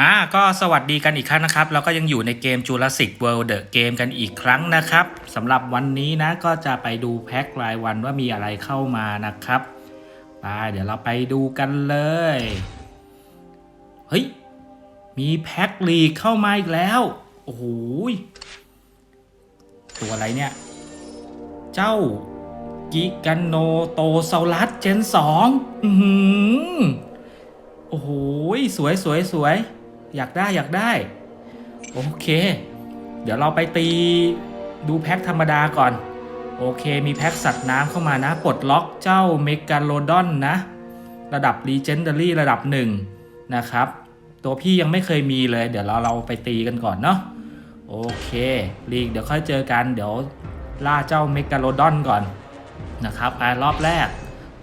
อ่าก็สวัสดีกันอีกครั้งนะครับ เราก็ยังอยู่ในเกม Jurassic World The Game กันอีกครั้งนะครับสำหรับวันนี้นะก็จะไปดูแพ็ครายวันว่ามีอะไรเข้ามานะครับไปเดี๋ยวเราไปดูกันเลย เฮ้ย มีแพ็คลีกเข้ามาอีกแล้ว โอ้โหตัวอะไรเนี่ย เจ้า กิกันโนโตซาลัสเจนสองอือโอ้โหสวยสวยสวยอยากได้อยากได้ โอเค เดี๋ยวเราไปตีดูแพ็คธรรมดาก่อน โอเค มีแพ็คสัตว์น้ำเข้ามานะ ปลดล็อกเจ้าเมกาโลดอนนะ ระดับ Legendary ระดับหนึ่งนะครับ ตัวพี่ยังไม่เคยมีเลย เดี๋ยวเราเราไปตีกันก่อนเนาะโอเคลีกเดี๋ยวค่อยเจอกันเดี๋ยวล่าเจ้าเมกาโลดอนก่อน นะครับไปรอบแรก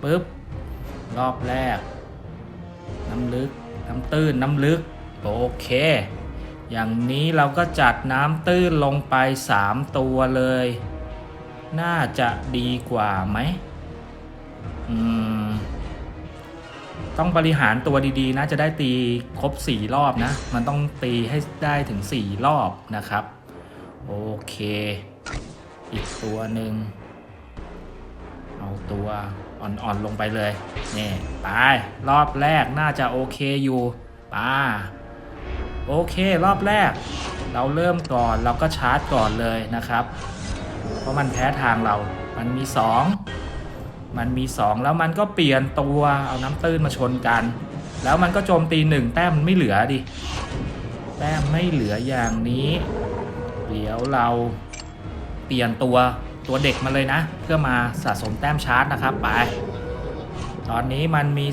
ปุ๊บรอบแรก น้ำลึกน้ำตื้นน้ำลึกโอเค อย่างนี้เราก็จัดน้ำตื้นลงไป 3 ตัวเลย น่าจะดีกว่าไหมอืมต้องบริหารตัวดีๆนะจะได้ตีครบ 4 รอบนะ มันต้องตีให้ได้ถึง 4 รอบนะครับ โอเค อีกตัวหนึ่ง เอาตัวอ่อนๆลงไปเลยนี่ไปรอบแรกน่าจะโอเคอยู่ป้าโอเครอบแรก เราเริ่มก่อนเราก็ชาร์จก่อนเลยนะครับ เพราะมันแพ้ทางเรามันมี 2 มันมี 2 แล้วมันก็เปลี่ยนตัวเอาน้ำตื้นมาชนกัน แล้วมันก็โจมตีหนึ่งแต้มมันไม่เหลือดิแต้มไม่เหลืออย่างนี้ เดี๋ยวเราเปลี่ยนตัว ตัวเด็กมาเลยนะ เพื่อมาสะสมแต้มชาร์จนะครับไป ตอนนี้มันมี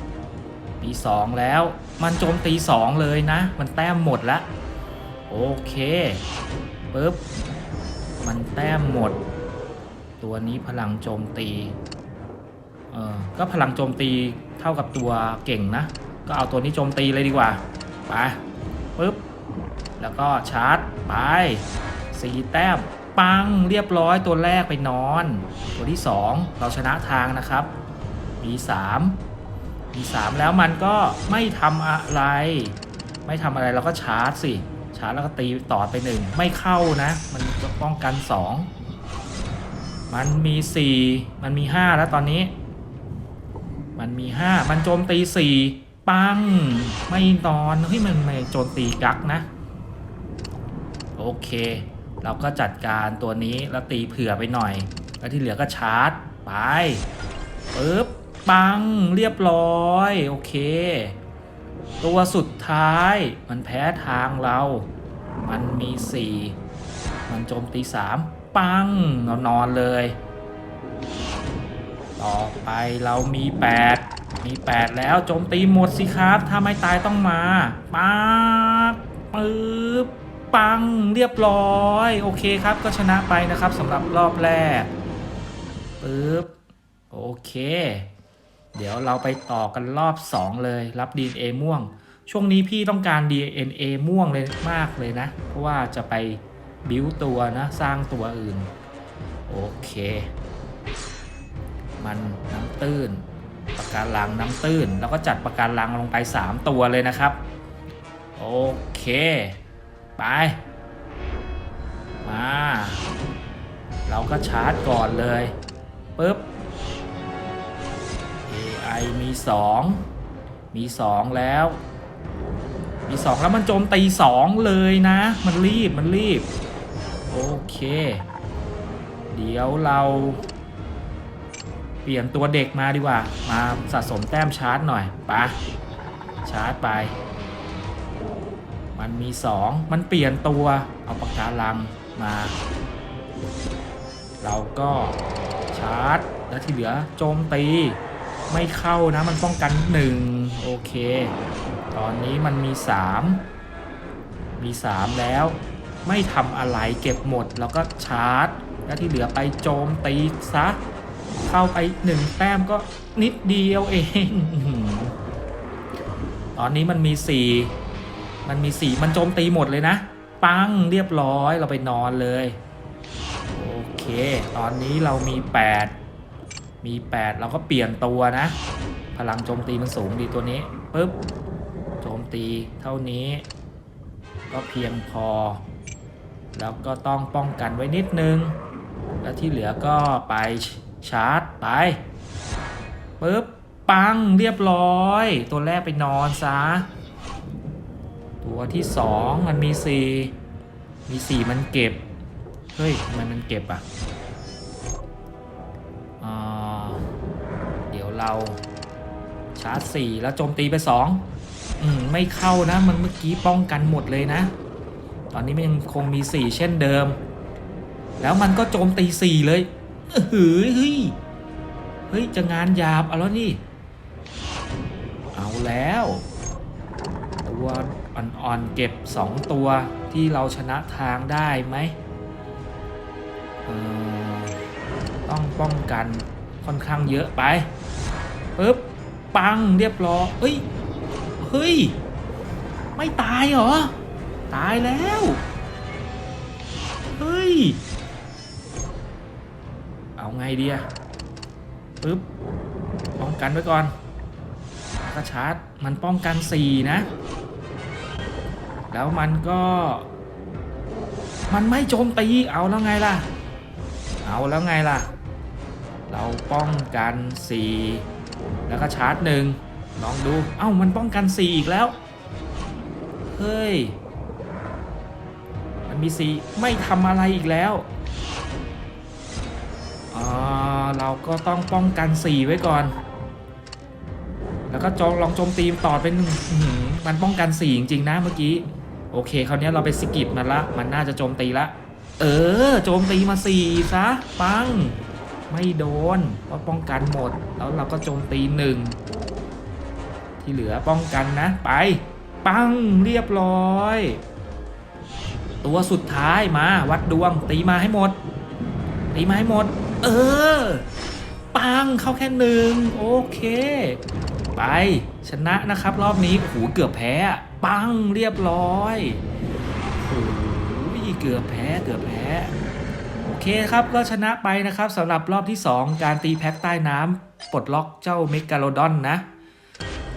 2 มี 2 แล้ว มันโจมตี 2 เลยนะ มันแต้มหมดแล้วโอเคปึ๊บมันแต้มหมด ตัวนี้พลังโจมตีเออก็พลังโจมตีเท่ากับตัวเก่งนะ ก็เอาตัวนี้โจมตีเลยดีกว่าไปปึ๊บแล้วก็ชาร์จไปสีแต้ม ปังเรียบร้อยตัวแรกไปนอน ตัวที่ 2 เราชนะทางนะครับมี3มี3แล้วมันก็ไม่ทำอะไร ไม่ทำอะไรเราก็ชาร์จสิ ชาร์จแล้วก็ตีต่อไปหนึ่งไม่เข้านะ มันจะป้องกัน 2 มันมี 4 มันมี 5 แล้วตอนนี้ มันมี 5 มันโจมตี 4 ปัง ไม่นอนเฮ้ยมันไม่โจมตีกักนะ โอเค เราก็จัดการตัวนี้แล้วตีเผื่อไปหน่อย แล้วที่เหลือก็ชาร์จ ไปปึ๊บปังเรียบร้อย โอเค ตัวสุดท้ายมันแพ้ทางเรา มันมี 4 มันโจมตี 3 ปังเรานอนเลย ต่อไปเรามี 8 มี 8 แล้วโจมตีหมดสิครับ ถ้าไม่ตายต้องมา ป๊าบปึ๊บ ปังเรียบร้อย โอเคครับก็ชนะไปนะครับสำหรับรอบแรกปึ๊บโอเค เดี๋ยวเราไปต่อกันรอบ 2 เลย รับ DNA ม่วง ช่วงนี้พี่ต้องการ DNA ม่วงเลยมากเลยนะ เพราะว่าจะไปบิวตัวนะ สร้างตัวอื่น โอเค มันน้ำตื้นปากการังน้ำตื้น แล้วก็จัดปากการังลงไป 3 ตัวเลยนะครับ โอเค ไป มา เราก็ชาร์จก่อนเลยปุ๊บ AI มี 2 มี 2 แล้ว มี 2 แล้วมันโจมตี 2 เลยนะ มันรีบมันรีบ โอเค เดี๋ยวเรา เปลี่ยนตัวเด็กมาดีกว่า มาสะสมแต้มชาร์จหน่อยไปะชาร์จไป มันมี 2 มันเปลี่ยนตัวเอาปากกาลังมา เราก็ชาร์จ แล้วที่เหลือโจมตี ไม่เข้านะมันป้องกัน 1 โอเค ตอนนี้มันมี 3 มี 3 แล้วไม่ทำอะไรเก็บหมด แล้วก็ชาร์จ แล้วที่เหลือไปโจมตีซะ เข้าไปหนึ่งแต้มก็นิดเดียวเอง ตอนนี้มันมีสี่ มันมีสีมันโจมตีหมดเลยนะ ปังเรียบร้อยเราไปนอนเลย โอเค ตอนนี้เรามีแปดมี 8 เราก็เปลี่ยนตัวนะ พลังโจมตีมันสูงดีตัวนี้ปึ๊บโจมตีเท่านี้ ก็เพียงพอ แล้วก็ต้องป้องกันไว้นิดนึง แล้วที่เหลือก็ไปชาร์จไปปึ๊บปังเรียบร้อย ตัวแรกไปนอนซะ ตัวที่สองมันมีสี่มีสี่มันเก็บ เฮ้ยทำไมมันเก็บอะเดี๋ยวเราชาร์จสี่แล้วโจมตีไปสองอืมไม่เข้านะมันเมื่อกี้ป้องกันหมดเลยนะ ตอนนี้มันยังคงมีสี่เช่นเดิม แล้วมันก็โจมตีสี่เลยเฮ้ยเฮ้ยเฮ้ยจะงานหยาบเอาแล้วนี่ เอาแล้ว อ่อนเก็บ 2 ตัวที่เราชนะทางได้ไหมต้องป้องกันค่อนข้างเยอะไปปึ๊บปังเรียบร้อยเฮ้ย เฮ้ย ไม่ตายเหรอ ตายแล้ว เฮ้ย เอาไงดีอะปึ๊บป้องกันไว้ก่อนแล้วก็ชาร์จมันป้องกัน 4 นะ แล้วมันก็ มันไม่โจมตีเอาแล้วไงล่ะ เอาแล้วไงล่ะ เราป้องกัน4แล้วก็ชาร์จหนึ่งลองดูเอ้ามันป้องกัน4อีกแล้ว เฮ้ย มันมี4ไม่ทำอะไรอีกแล้วอ่าเราก็ต้องป้องกัน 4 ไว้ก่อน แล้วก็จองลองโจมตีต่อเป็นมันป้องกัน 4 จริง ๆ นะเมื่อกี้ โอเคคราวนี้เราไปสกิดมันละ มันน่าจะโจมตีละ เออ โจมตีมา4ซะ ปัง ไม่โดนเพราะป้องกันหมด แล้วเราก็โจมตีหนึ่งที่เหลือป้องกันนะ ไป ปังเรียบร้อย ตัวสุดท้ายมาวัดดวง ตีมาให้หมด ตีมาให้หมด เออ ปังเข้าแค่หนึ่งโอเค ไปชนะนะครับรอบนี้โอ้โหเกือบแพ้ ปังเรียบร้อยโอ้โหเกือบแพ้เกือบแพ้โอเคครับก็ชนะไปนะครับสำหรับรอบที่ 2 การตีแพ็คใต้น้ำปลดล็อกเจ้าเมกาโลดอนนะ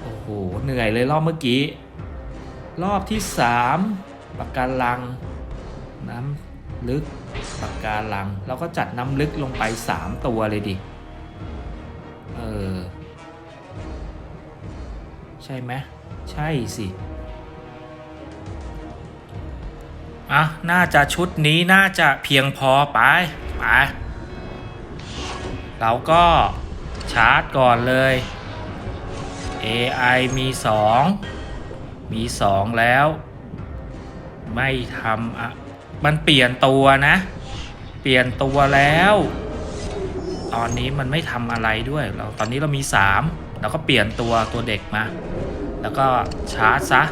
โอ้โห เหนื่อยเลยรอบเมื่อกี้ รอบที่ 3ปากการัง น้ำลึกปากการัง เราก็จัดน้ำลึกลงไป 3 ตัวเลยดิ เออ ใช่ไหมใช่สิ อะ น่าจะชุดนี้น่าจะเพียงพอไป ไป เราก็ชาร์จก่อนเลย AI มี 2 มี 2 แล้ว ไม่ทำอะ มันเปลี่ยนตัวนะ เปลี่ยนตัวแล้ว ตอนนี้มันไม่ทำอะไรด้วย เราตอนนี้เรามี 3 แล้วก็เปลี่ยนตัวตัวเด็กมา แล้วก็ชาร์จซะ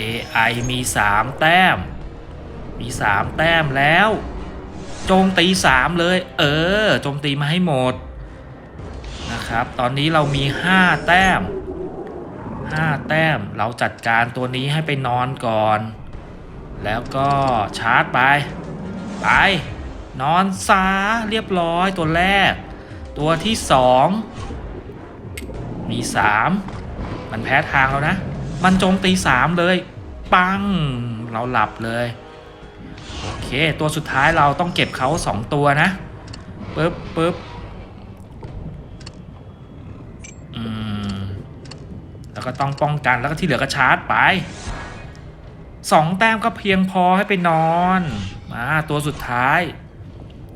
AI มี 3 แต้ม มี 3 แต้มแล้ว โจมตี 3 เลย เออ โจมตีมาให้หมด นะครับ ตอนนี้เรามี 5 แต้ม 5 แต้ม เราจัดการตัวนี้ให้ไปนอนก่อน แล้วก็ชาร์จไป ไป นอนซาเรียบร้อยตัวแรก ตัวที่ 2 มี 3 มันแพ้ทางแล้วนะ มันโจมตี3เลย ปัง เราหลับเลย โอเค ตัวสุดท้ายเราต้องเก็บเขา2ตัวนะปึ๊บปึ๊บอืมแล้วก็ต้องป้องกันแล้วก็ที่เหลือก็ชาร์จไปสองแต้มก็เพียงพอให้ไปนอนมาตัวสุดท้าย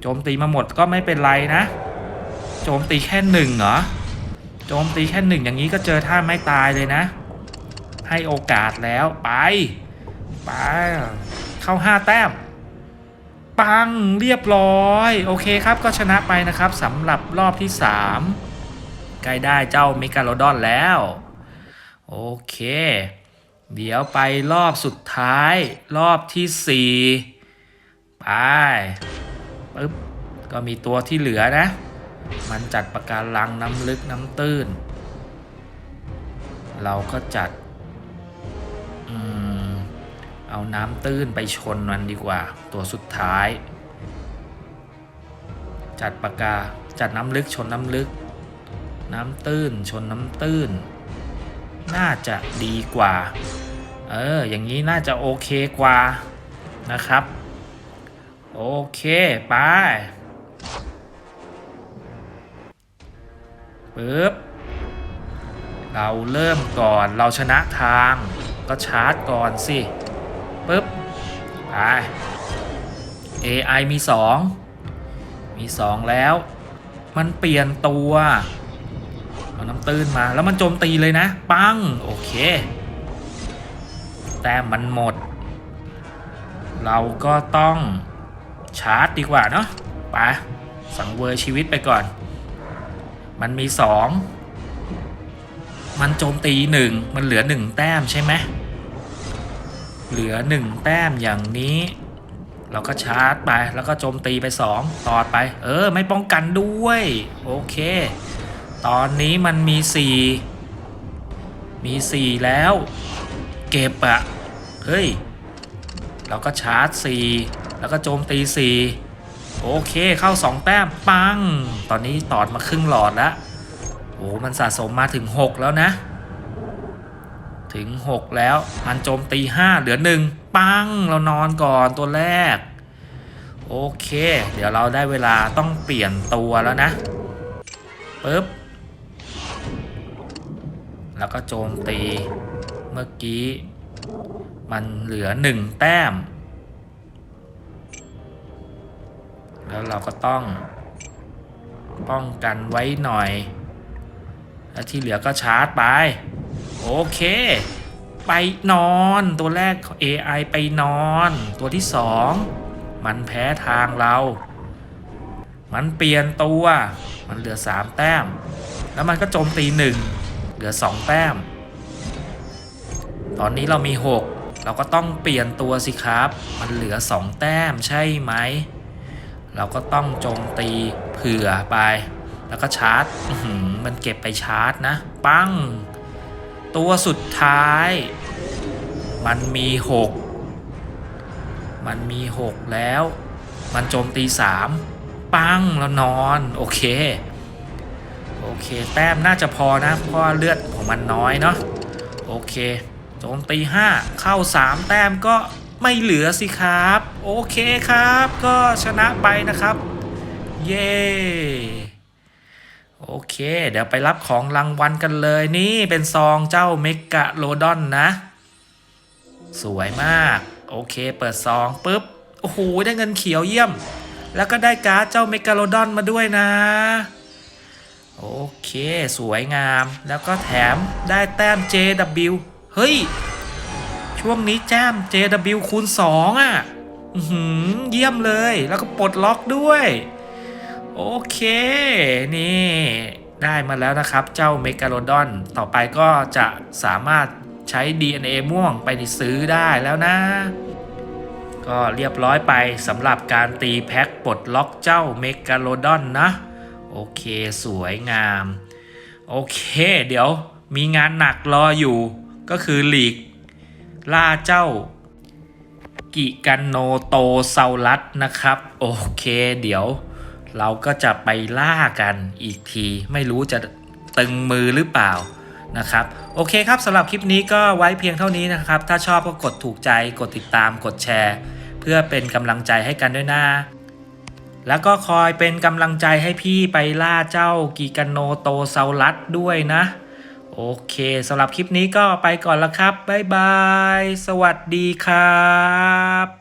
โจมตีมาหมดก็ไม่เป็นไรนะ โจมตีแค่หนึ่งเหรอ โจมตีแค่หนึ่งอย่างนี้ก็เจอท่าไม่ตายเลยนะ ให้โอกาสแล้วไป ไป เข้าห้าแต้ม ปังเรียบร้อย โอเคครับก็ชนะไปนะครับสำหรับรอบที่3ใกล้ได้เจ้าเมกาโลดอนแล้ว โอเค เดี๋ยวไปรอบสุดท้าย รอบที่4ไปปึ๊บก็มีตัวที่เหลือนะ มันจัดประการลังน้ำลึกน้ำตื้น เราก็จัด เอาน้ำตื้นไปชนมันดีกว่า ตัวสุดท้าย จัดปากกาจัดน้ำลึกชนน้ำลึก น้ำตื้นชนน้ำตื้น น่าจะดีกว่า เออ อย่างนี้น่าจะโอเคกว่านะครับ โอเคไปปึ๊บเราเริ่มก่อนเราชนะทางก็ชาร์จก่อนสิ ปึ๊บไป AI มี 2 มี 2 แล้ว มันเปลี่ยนตัวเอาน้ำตื้นมาแล้วมันโจมตีเลยนะ ปัง โอเค แต่มันหมด เราก็ต้องชาร์จดีกว่าเนาะไปสังเวยชีวิตไปก่อน มันมี 2 มันโจมตีหนึ่งมันเหลือหนึ่งแต้มใช่ไหม เหลือหนึ่งแต้มอย่างนี้ เราก็ชาร์จไปแล้วก็โจมตีไปสองต่อไป เออ ไม่ป้องกันด้วย โอเค ตอนนี้มันมีสี่มีสี่แล้ว เก็บอะเฮ้ย เราก็ชาร์จสี่แล้วก็โจมตีสี่โอเคเข้าสองแต้มปัง ตอนนี้ตอดมาครึ่งหลอดแล้วโอ้มันสะสมมาถึง 6 แล้วนะ ถึง 6 แล้ว มันโจมตี 5 เหลือ 1 ปัง เรานอนก่อนตัวแรก โอเค เดี๋ยวเราได้เวลาต้องเปลี่ยนตัวแล้วนะปึ๊บ แล้วก็โจมตี เมื่อกี้ มันเหลือ 1 แต้ม แล้วเราก็ต้อง ป้องกันไว้หน่อย แล้วที่เหลือก็ชาร์จไป โอเค ไปนอนตัวแรก AI ไปนอน ตัวที่สองมันแพ้ทางเรา มันเปลี่ยนตัว มันเหลือสามแต้ม แล้วมันก็โจมตีหนึ่งเหลือสองแต้ม ตอนนี้เรามีหกเราก็ต้องเปลี่ยนตัวสิครับ มันเหลือสองแต้มใช่ไหม เราก็ต้องโจมตีเผื่อไป แล้วก็ชาร์จมันเก็บไปชาร์จนะ ปัง ตัวสุดท้าย มันมีหกมันมีหกแล้ว มันโจมตีสามปังแล้วนอน โอเค โอเค แต้มน่าจะพอนะ เพราะเลือดของมันน้อยเนาะโอเคโจมตี5เข้า3แต้มก็ไม่เหลือสิครับ โอเคครับ ก็ชนะไปนะครับ เย้ โอเค เดี๋ยวไปรับของรางวัลกันเลยนี่เป็นซองเจ้าเมกะโลดอนนะ สวยมาก โอเค เปิดซองปุ๊บ โอ้โห ได้เงินเขียวเยี่ยม แล้วก็ได้การ์ดเจ้าเมกะโลดอนมาด้วยนะ โอเค สวยงาม แล้วก็แถมได้แต้ม JW เฮ้ย ช่วงนี้แจ้ม JW คูณ 2 อะอืเยี่ยมเลย แล้วก็ปลดล็อกด้วย โอเค นี่ได้มาแล้วนะครับ เจ้าเมกาโลดอน ต่อไปก็จะสามารถใช้ DNA ม่วงไปซื้อได้แล้วนะ ก็เรียบร้อยไปสำหรับการตีแพ็คปลดล็อกเจ้าเมกาโลดอนนะ โอเคสวยงาม โอเค เดี๋ยวมีงานหนักรออยู่ ก็คือหลีก ล่าเจ้า กิกันโนโตเซาลัสนะครับ โอเคเดี๋ยว เราก็จะไปล่ากันอีกที ไม่รู้จะตึงมือหรือเปล่านะครับ โอเคครับสำหรับคลิปนี้ก็ไว้เพียงเท่านี้นะครับ ถ้าชอบก็กดถูกใจกดติดตามกดแชร์ เพื่อเป็นกำลังใจให้กันด้วยนะแล้วก็คอยเป็นกำลังใจให้พี่ไปล่าเจ้ากิกันโนโตเซาลัสด้วยนะ โอเคสำหรับคลิปนี้ก็ไปก่อนละครับ บ๊ายบาย สวัสดีครับ